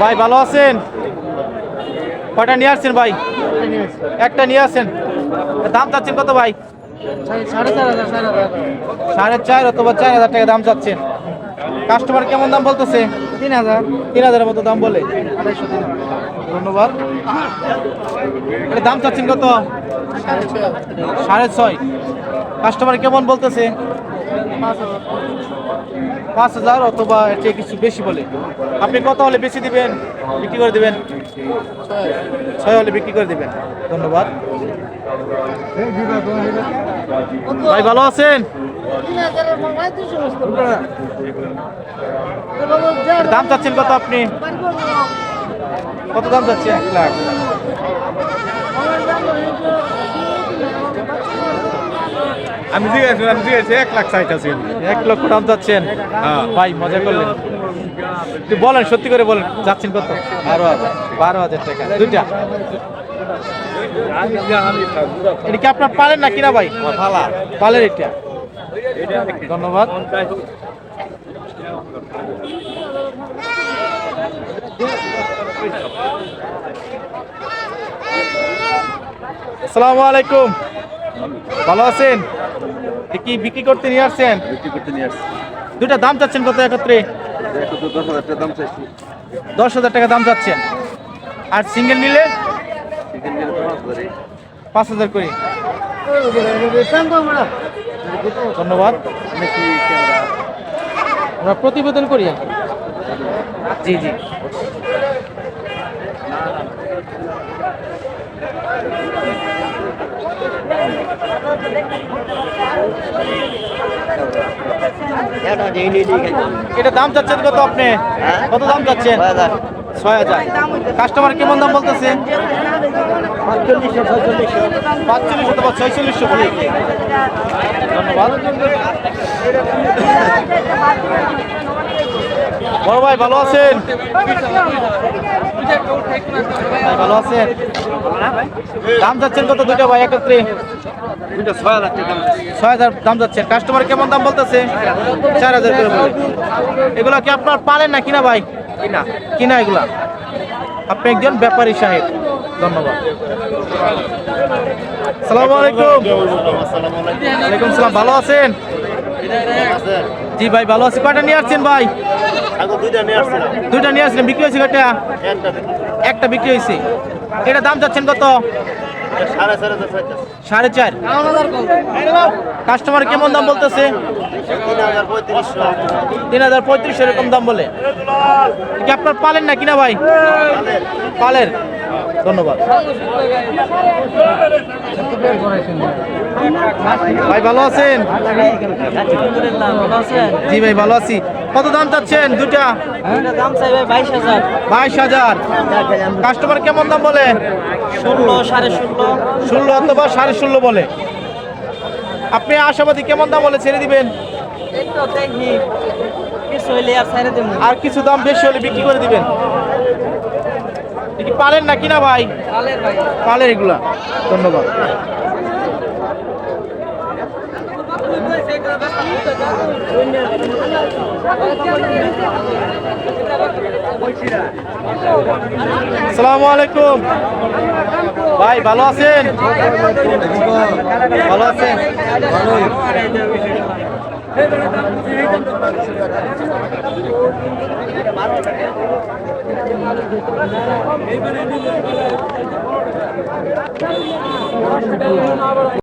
ভাই, ভালো আছেন? কয়টা নিয়ে আসছেন ভাই? একটা নিয়ে আসছেন। দাম চাচ্ছেন কত ভাই? সাড়ে চার অথবা চার হাজার টাকা দাম চাচ্ছেন। কাস্টমার কেমন দাম বলতেছে? তিন হাজার তিন হাজারের মতো দাম বলে। ধন্যবাদ। এটা দাম চাচ্ছেন কত? সাড়ে ছয়। কাস্টমার কেমন বলতেছে? পাঁচ হাজার অথবা এর চেয়ে কিছু বেশি বলে। আপনি কত হলে বেশি দিবেন? বিক্রি করে দিবেন? ছয় হলে বিক্রি করে দিবেন। ধন্যবাদ। ভাই, ভালো আছেন? দাম চাচ্ছেন কত আপনি? কত দাম চাচ্ছেন? এক লাখ। আমি জিজ্ঞাসা আমি জিজ্ঞাসা এক লাখ আছে। এক লক্ষ দাম চাচ্ছেন? হ্যাঁ। ভাই মজা করলেন। একটু বলেন সত্যি করে বলেন চাচ্ছেন কত? বারো হাজার। বারো হাজার টাকা। দুইটা? এটা কি আপনার পালেন না কিনা ভাই? পালা পালের এটা। ধন্যবাদ। আসসালামু আলাইকুম। ভালো আছেন? কি বিক্রি করতে নিয়ে আসছেন? বিক্রি করতে নিয়ে আসছি। দুটা দাম চাচ্ছেন কত একত্রে? দশ হাজার টাকা দাম চাইছি। দশ হাজার টাকা দাম চাচ্ছেন। আর সিঙ্গেল নিলে? পাঁচ হাজার করে। ধন্যবাদ। আমরা প্রতিবেদন করি। জি জি। এটা দাম চাচ্ছেন কত আপনি? কত দাম চাচ্ছেন? ছয় হাজার। কাস্টমার কেমন দাম বলতেছে? পাঁচচল্লিশ অথবা ছয়চল্লিশশো বলে। ধন্যবাদ। বড় ভাই ভালো আছেন? ভালো আছেন? দাম যাচ্ছেন কত দুইটা ভাই একত্রে ছয় হাজার দাম যাচ্ছে। কাস্টমার কেমন দাম বলতেছে? চার হাজার করে এগুলো কি আপনার পালেন না কিনা ভাই? কিনা। কিনা এগুলা? আপনি একজন ব্যাপারী সাহেব। ধন্যবাদ। সালাম আলাইকুম। ওয়ালাইকুম সালাম ভালো আছেন? জি ভাই ভালো আছি। কয়টা নিয়ে আসছেন ভাই? দুইটা নিয়ে আসছেন। বিক্রি হয়েছে কয়টা? একটা বিক্রি হয়েছে। এটা দাম যাচ্ছেন কত? সাড়ে চার কাস্টমার কেমন দাম বলতেছে? তিন হাজার পঁয়ত্রিশ এরকম দাম বলে। কি আপনার পালেন না কিনা ভাই পালের ধন্যবাদ। ভাই ভালো আছেন? জি ভাই ভালো আছি। কত দাম চাচ্ছেন দুটা বাইশ হাজার। কাস্টমার কেমন দাম বলে? ষোলো সাড়ে ষোলো। ষোলো অথবা সাড়ে ষোলো বলে। আপনি আশাবাদী কেমন দাম বলে ছেড়ে দিবেন? আর কিছু দাম বেশি হলে বিক্রি করে দিবেন। পালেন না কিনা ভাই। পালের এগুলা। ধন্যবাদ। আসসালামু আলাইকুম। ভাই ভালো আছেন? ভালো আছেন?